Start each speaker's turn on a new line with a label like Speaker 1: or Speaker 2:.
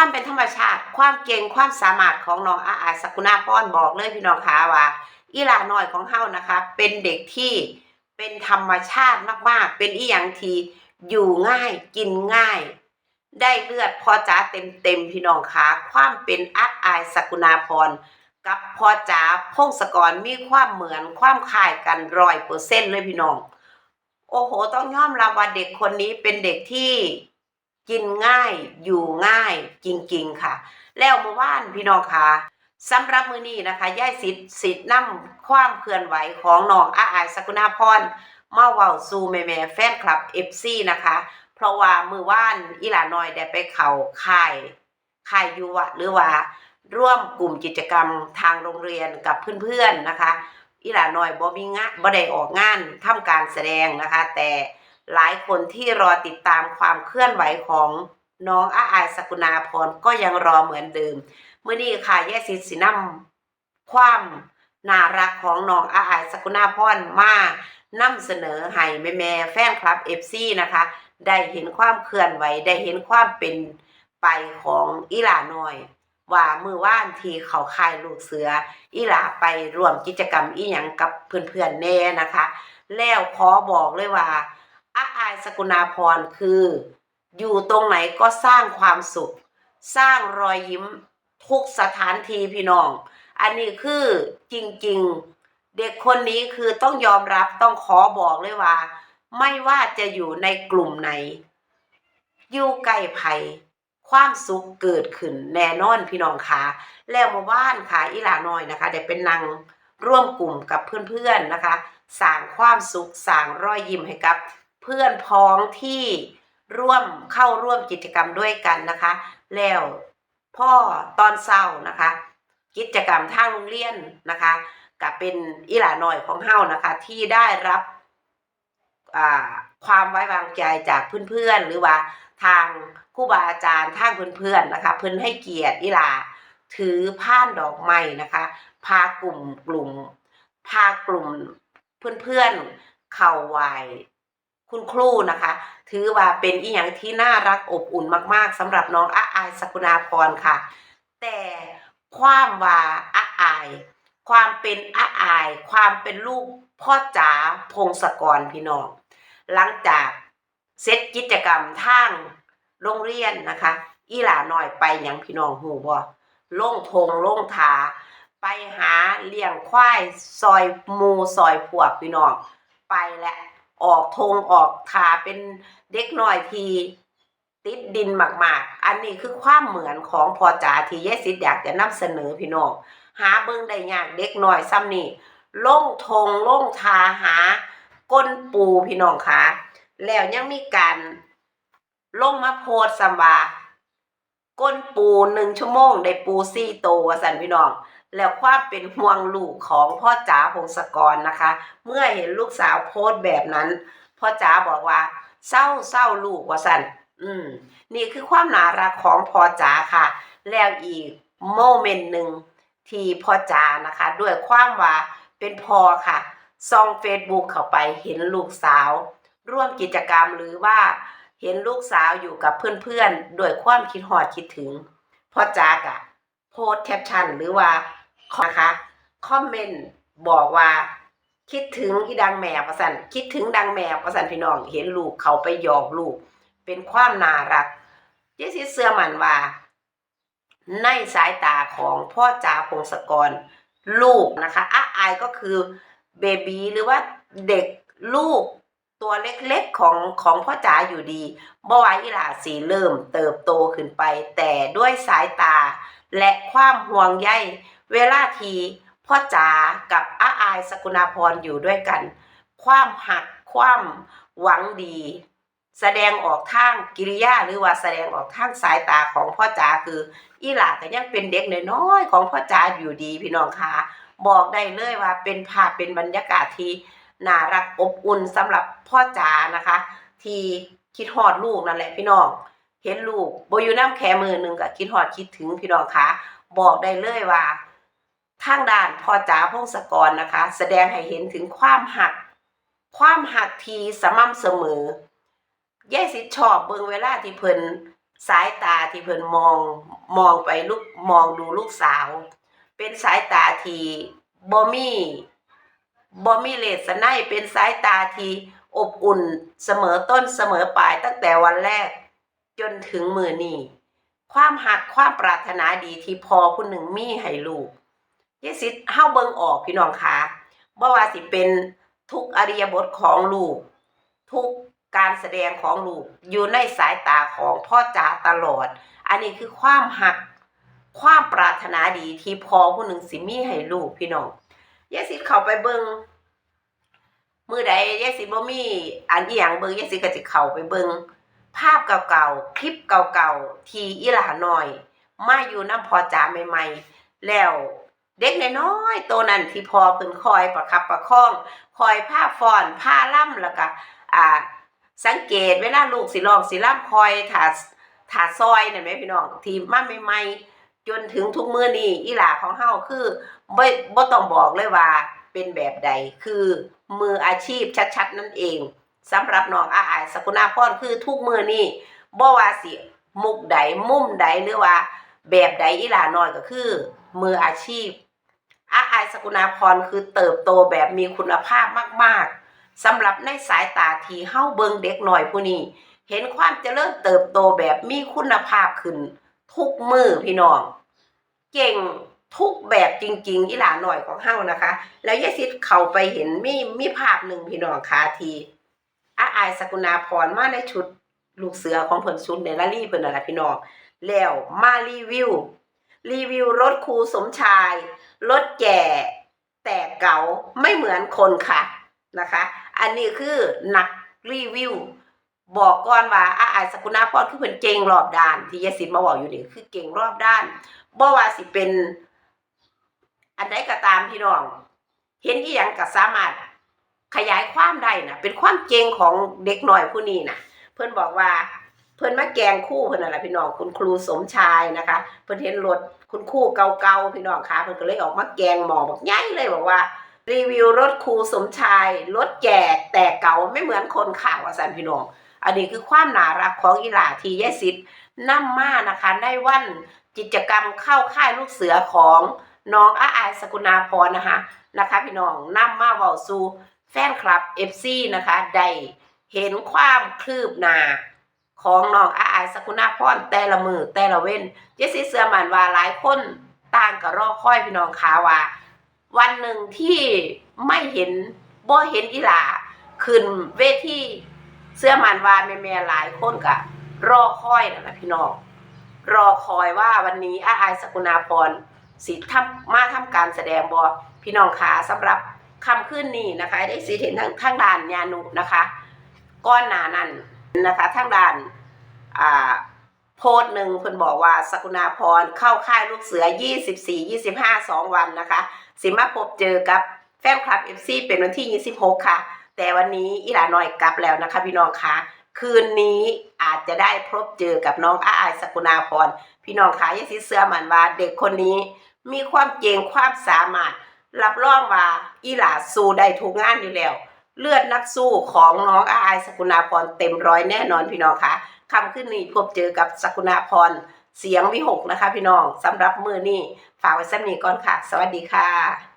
Speaker 1: ความเป็นธรรมชาติ ความเก่งความสามารถของน้องอาอาสกุณาพรบอกเลยพี่น้องคะว่าอีลาน้อยของเฮานะคะ เป็นเด็กที่เป็นธรรมชาติมากๆ เป็นอีหยังที่อยู่ง่ายกินง่าย ได้เลือดพ่อจ๋าเต็มๆพี่น้องคะความเป็นอาอายสกุณาพรกับพ่อจ๋าพงศกรมีความเหมือนความคล้ายกันร้อยเปอร์เซ็นต์เลยพี่น้อง โอ้โห ต้องยอมรับว่าเด็กคนนี้เป็นเด็กที่ กินง่ายอยู่ง่ายจริงๆค่ะ แล้วเมื่อวานพี่น้องค่ะสำหรับมือนี้นะคะย่ายสิทธิ์สิทธิ์นำความเคลื่อนไหวของน้องอาอายสกุณาพรมาเว้าสู่แม่ๆแฟนคลับ FC นะคะ เพราะว่ามือว่านอีหลาน้อยได้ไปเขาค่ายค่ายยุวะหรือว่าร่วมกลุ่มกิจกรรมทางโรงเรียนกับเพื่อนๆนะคะอีหลาน้อยบ่มีงานบ่ได้ออกงานทำการแสดงนะคะ แต่ หลายคนที่รอติดตามความเคลื่อนไหวของน้องอาอายสกุณาพรก็ยังรอเหมือนเดิม เมื่อนี้ค่ะแยกสิสินำความน่ารักของน้องอาอายสกุณาพรมานำเสนอให้แม่ๆแฟนคลับ FC นะคะ ได้เห็นความเคลื่อนไหวได้เห็นความเป็นไปของอีหลาน้อย ว่ามือว่านทีเขาคายลูกเสือ อีหลาไปร่วมกิจกรรมอีหยังกับเพื่อนๆแน่นะคะ แล้วขอบอกเลยว่า อาอายสกุณาพรคือ อยู่ตรงไหนก็สร้างความสุข สร้างรอยยิ้มทุกสถานทีพี่น้อง อันนี้คือจริงๆ เด็กคนนี้คือต้องยอมรับต้องขอบอกเลยว่า ไม่ว่าจะอยู่ในกลุ่มไหน อยู่ใกล้ไผความสุขเกิดขึ้นแน่นอนพี่น้องคะแล้วมื่อวานค่ะอีหลาน้อยนะคะได้เป็นนางร่วมกลุ่มกับเพื่อนๆนะคะสร้างความสุขสร้างรอยยิ้มให้กับ พื่อนพ้องที่ร่วมเข้าร่วมกิจกรรมด้วยกันนะคะ แล้วพ่อตอนเศร้านะคะ กิจกรรมทางโรงเรียนนะคะกับเป็นอีหลาน้อยของเฮานะคะ ที่ได้รับความไว้วางใจจากเพื่อนๆ หรือว่าทางครูบาอาจารย์ทางเพื่อนๆนะคะเพิ่อนให้เกียรติอีหลาถือผ้านดอกไม้นะคะ พากลุ่มกลุ่มพากลุ่มเพื่อนๆเข้าไหว คุณครูนะคะ ถือว่าเป็นอีหยังที่น่ารักอบอุ่นมาก ๆสำหรับน้องอาอายสกุณาพรค่ะ แต่ความว่าอาอาย ความเป็นอาอาย ความเป็นลูกพ่อจ๋าพงศกรพี่น้อง หลังจากเสร็จกิจกรรมทางโรงเรียนนะคะ อีหลาหน่อยไปหยังพี่น้องหูบ่ล่งทงล่งทาไปหาเลี้ยงควายซอยมูซอยพวกพี่น้องไปและ ออกทงออกทาเป็นเด็กน้อยทีติดดินมากๆ อันนี้คือความเหมือนของพอจ๋าที่ยายสิทธิ์อยากจะนำเสนอพี่น้องหาเบิ่งได้ยากเด็กน้อยซ้ำนี่ล่งทงล่งทาหาก้นปูพี่น้องคะแล้วยังมีการลงมาโพสต์ซัมว่าก้นปูหนึ่งชั่วโมงได้ปูซี่โตวสันพี่น้อง แล้วความเป็นห่วงลูกของพ่อจ๋าพงศกรนะคะ เมื่อเห็นลูกสาวโพสต์แบบนั้น พ่อจ๋าบอกว่า เศร้าเศร้าลูกว่าสันอืม นี่คือความน่ารักของพ่อจ๋าค่ะ แล้วอีกโมเมนต์หนึ่งที่พ่อจ๋านะคะ ด้วยความว่าเป็นพ่อค่ะซองเฟซบุ๊กเข้าไปเห็นลูกสาว ร่วมกิจกรรมหรือว่าเห็นลูกสาวอยู่กับเพื่อนๆด้วยความคิดหอดคิดถึงพ่อจ๋ากะโพสแคปชั่นหรือว่า นะคะคอมเมนต์บอกว่าคิดถึงอีดังแมวประสันคิดถึงดังแมวประสันพี่น้องเห็นลูกเขาไปหยอกลูก เป็นความน่ารักเจสิเสื้อมันว่า ในสายตาของพ่อจ๋าพงศกรลูกนะคะอาอายก็คือเบบีหรือว่าเด็กลูกตัวเล็กๆของของพ่อจ๋าอยู่ดีบ่วาอีหลาสีเริ่มเติบโตขึ้นไป แต่ด้วยสายตาและความห่วงใย เวลาทีพ่อจ๋ากับอาอายสกุณาพรอยู่ด้วยกัน ความหักความหวังดี แสดงออกทางกิริยาหรือว่าแสดงออกทางสายตาของพ่อจ๋าคือ อีหลาก็ยังเป็นเด็กน้อยๆของพ่อจ๋าอยู่ดีพี่น้องคะบอกได้เลยว่าเป็นภาพเป็นบรรยากาศที่น่ารักอบอุ่นสำหรับพ่อจ๋านะคะ ที่คิดฮอดลูกนั่นแหละพี่น้องเห็นลูกโบอยู่น้ำแคมือหนึ่งก็คิดฮอดคิดถึงพี่น้องคะบอกได้เลยว่า ทางด้านพ่อจ๋าพงศกรนะคะ แสดงให้เห็นถึงความหัก ความหักทีสม่ำเสมอยายสิชอบเบิ่งเวลาที่เพิ่นสายตาที่เพิ่นมองมองไปลูกมองดูลูกสาว เป็นสายตาที่บ่มีบ่มีเลสไนเป็นสายตาที่อบอุ่นเสมอต้นเสมอปลายตั้งแต่วันแรก จนถึงมือนี้ความหักความปรารถนาดีที่พอผู้หนึ่งมีให้ลูก ยายสิเฮาเบิ่งออกพี่น้องคะบ่ว่าสิเป็นทุกอริยบทของลูก ทุกการแสดงของลูกอยู่ในสายตาของพ่อจ๋าตลอด อันนี้คือความหักความปรารถนาดีที่พอผู้หนึ่งสิมีให้ลูกพี่น้องยายสิเข้าไปเบิงมือใดยายสิบ่มีอันอีหยังเบิงยายสิก็สิเข้าไปเบิงภาพเก่าๆ คลิปเก่าๆ ที่อีหลาน้อย มาอยู่น้ำพอจ๋าใหม่ ๆ แล้ว เด็กน้อยๆตัวนั้นที่พอเพิ่นคอยประคับประคอง คอยผ้าฟอนผ้าล่ำแล้วก็อ่าสังเกตเวลาลูกสิร้องสิล่ำคอยถาถาซอยนั่นไหมพี่น้องที่มาใหม่ๆจนถึงทุกมื้อนี้อีหลาของเฮาคือบ่บ่ต้องบอกเลยว่าเป็นแบบใดคือมืออาชีพชัดๆ นั่นเองสำหรับน้องอาอายสกุณาพรคือทุกมือนี้บ่ว่าสิมุกใดมุมใดหรือว่า แบบใดอีหลาน้อยก็คือ มืออาชีพ อาอายสกุณาพรคือเติบโตแบบมีคุณภาพมากๆสำหรับในสายตาที่เฮ้าเบิงเด็กหน่อยผู้นี้ เห็นความเจริญเติบโตแบบมีคุณภาพขึ้น ทุกมือพี่น้อง เก่งทุกแบบจริง ๆ อีหลาหน่อยของเฮ้านะคะ แล้วยายซิดเข้าไปเห็นมีมีภาพหนึ่งพี่น้องคาทีอาอายสกุณาพรมาในชุดลูกเสือของเพิ่นชุดในลาลี่เพิ่นน่ะล่ะพี่น้องแล้วมารีวิว รีวิวรถครูสมชาย รถแก่แต่เก่าไม่เหมือนคนค่ะนะคะ อันนี้คือหนักรีวิว บอกก่อนว่าอาอายสกุณาพรคือเพิ่นเก่งรอบด้าน ที่ยาสินมาบอกอยู่นี่คือเก่งรอบด้านบ่ว่าสิเป็น อันใดก็ตามพี่น้อง เห็นอีหยังก็สามารถขยายความได้นะเป็นความเก่งของเด็กน้อยผู้นี้นะเพิ่อนบอกว่า เพิ่นมาแกงคู่เพิ่นนั่นแหละพี่น้องคุณครูสมชายนะคะ เพิ่นเห็นรถคุณครูเก่าๆพี่น้องคะเพิ่นก็เลยออกมาแกงหมอบอกใหญ่เลยบอกว่ารีวิวรถครูสมชายรถแก่แต่เก่าไม่เหมือนคนข่าวอาสันพี่น้อง อันนี้คือความน่ารักของอีหลาที่ยายสิทธิ์นำมานะคะในวันกิจกรรมเข้าค่ายลูกเสือของน้องอาอายสกุณาพรนะคะนะคะ พี่น้องนำมาเวาสู่แฟนคลับ FC นะคะได้เห็นความคืบหน้า ของน้องอาอายสกุณาพรแต่ละมือแต่ละเว้นยายสิทธิ์เสื้อมันว่าหลายคนต่างก็รอคอยพี่น้องคะว่า วันหนึ่งที่ไม่เห็นบ่เห็นอีหลาขึ้นเวทีเสื้อมันว่าแม่ๆหลายคนก็รอคอยนั่นแหละพี่น้องรอคอยว่าวันนี้อาอายสกุณาพรสิทำมาทำการแสดงบอพี่น้องขาสำหรับคำขึ้นนี้นะคะ ได้สิเห็นทางทางด้านญานุนะคะ ก้อนหนานั้น นะคะทางด้านโพสหนึ่งเพิ่นบอกว่าสกุณาพรเข้าค่ายลูกเสือ 24 25 2 วันนะคะ สิมาพบเจอกับแฟนคลับ FC เป็นวันที่ 26 ค่ะ แต่วันนี้อีหลาน้อยกลับแล้วนะคะพี่น้องคะคืนนี้อาจจะได้พบเจอกับน้องอาอายสกุณาพร พี่น้องคะย่าสิเสื้อมันว่าเด็กคนนี้มีความเก่งความสามารถ รับรองว่าอีหลาสู้ได้ทุกงานอยู่แล้ว เลือดนักสู้ของน้องอาอายสกุณาพรเต็มร้อยแน่นอนพี่น้องคะคำขึ้นนี้พบเจอกับสกุณาพรเสียงวิหกนะคะ พี่น้องสำหรับมือนี้ฝากไว้สักนี้ก่อนค่ะ สวัสดีค่ะ